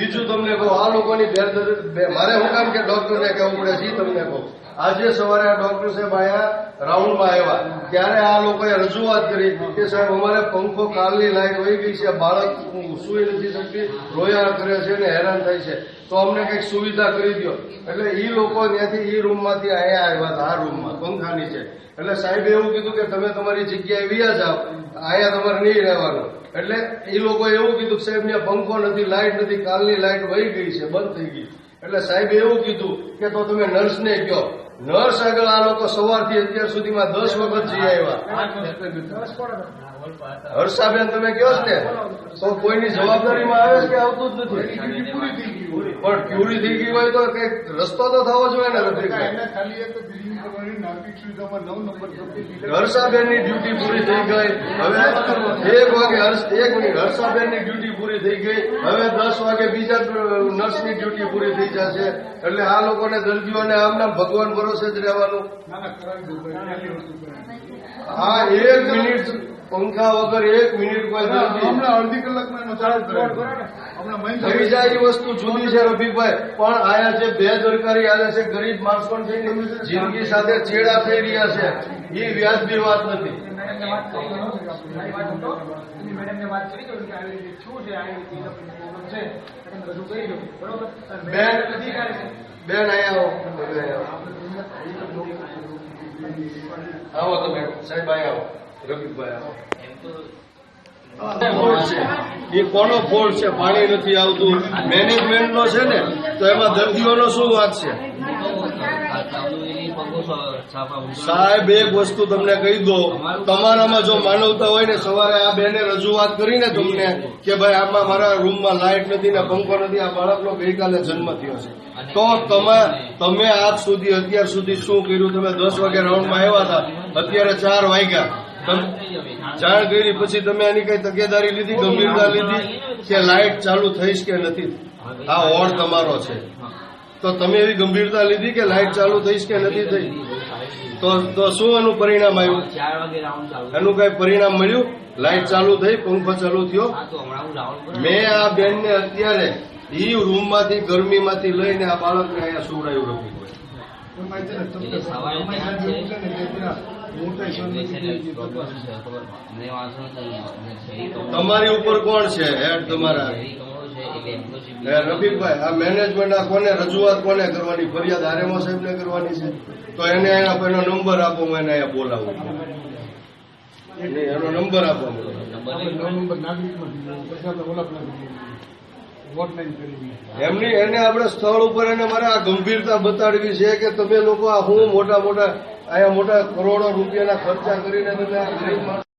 બીજું તમને કહું, આ લોકોની બેરદરી મારે હું કામ કે ડોક્ટરને કહેવું પડે છે તમને કહું? આજે સવારે આ ડોક્ટર સાહેબ આયા રાઉન્ડમાં આવ્યા. ત્યારે આ લોકોએ રજૂઆત કરી કે સાહેબ અમારે પંખો કાલની લાઈટ વહી ગઈ છે બાળક સુઈ નથી શકતી રોયા કરે છે ને હેરાન થાય છે. તો અમને કંઈક સુવિધા કરી દો એટલે એ લોકો ત્યાંથી એ રૂમમાંથી અહીંયા આવ્યા હતા આ રૂમમાં પંખાની છે એટલે સાહેબે એવું કીધું કે તમે તમારી જગ્યાએ વ્યા જાઓ અહીંયા તમારે નહીં રહેવાનું. એટલે એ લોકોએ એવું કીધું કે સાહેબ ત્યાં પંખો નથી લાઇટ નથી કાલની લાઇટ વહી ગઈ છે બંધ થઈ ગઈ. એટલે સાહેબે એવું કીધું કે તો તમે નર્સને કહો. નર્સ આગળ આ લોકો સવારથી અત્યાર સુધીમાં દસ વખત જઈ આવ્યા. હર્ષાબેન તમે કહો છો? ને તો કોઈની જવાબદારીમાં આવે કે આવતું જ નથી? પણ ક્યુરી થઈ ગઈ હોય તો કંઈક રસ્તો તો થવો જોઈએ ને રફીકભાઈ હર્ષાબેનની ડ્યુટી પૂરી થઈ ગઈ. હવે એક વાગે એક મિનિટ. હર્ષાબેનની ડ્યુટી પૂરી થઈ ગઈ. હવે દસ વાગે બીજા નર્સની ડ્યુટી પૂરી થઈ જશે. એટલે આ લોકોને દર્દીઓને આમના ભગવાન ભરોસે જ રહેવાનું. આ એક મિનિટ પંખા વગર એક મિનિટ હમણાં અડધી કલાકમાં એનો ચાર્જ હમણાં થઈ જાય એ વસ્તુ જુદી છે રફીકભાઈ. પણ આયા જે બેદરકારી આવ્યા છે ગરીબ માણસો જિંદગી સાથે ચેડા થઈ રહ્યા છે. એ વ્યાજબી વાત નથી. એની છે છે? બેન અધિકારી છે. બેન અહીંયા આવો. તમે આવો. આવો તમે સાહેબ અહીંયા આવો. રફીકભાઈ આવો. છે કોનો ફોલ્ટ છે? પાણી નથી આવતું. મેનેજમેન્ટ નો છે ને, તો એમાં દર્દીઓનો શું વાત છે? સાહેબ, એક વસ્તુ તમને કહી દો. તમારામાં જો માનવતા હોય ને, સવારે આ બેને રજૂઆત કરીને તમને કે ભાઈ, આમાં મારા રૂમમાં લાઇટ નથી ને પંખો નથી, આ બાળકનો ગઈકાલે જન્મ થયો છે. તો તમે તમે આજ સુધી, અત્યાર સુધી શું કર્યું? તમે દસ વાગે રાઉન્ડમાં આવ્યા હતા. અત્યારે ચાર વાગ્યા. જાણ કરી પછી તમે એની કઈ તકેદારી લીધી ગંભીરતા લીધી કે લાઇટ ચાલુ થઈશ કે નથી? આ ઓર તમારો છે. તો તમે એવી ગંભીરતા લીધી કે લાઇટ ચાલુ થઈશ કે નથી થઈ? તો તો શું એનું પરિણામ આવ્યું? એનું કઈ પરિણામ મળ્યું? લાઇટ ચાલુ થઈ પંખો ચાલુ થયો? મેં આ બેનને અત્યારે ઈ રૂમમાંથી ગરમીમાંથી લઈને આ બાળકને અહીંયા સુવડાયું રફીકભાઈ ને સાહેબ ને ને તમારી ઉપર કોણ છે? હેડ તમારા. રફીકભાઈ, આ મેનેજમેન્ટ આ કોને રજૂઆત કોને કરવાની? ફરિયાદ આરએમઓ સાહેબને કરવાની છે? તો એને એના એનો નંબર આપો, હું એને અહીંયા બોલાવું એનો નંબર આપો એમની એને આપણે સ્થળ ઉપર એને મારે આ ગંભીરતા બતાડવી છે કે તમે લોકો આ હું મોટા મોટા અહીંયા મોટા કરોડો રૂપિયાના ખર્ચા કરીને તમે ગરીબ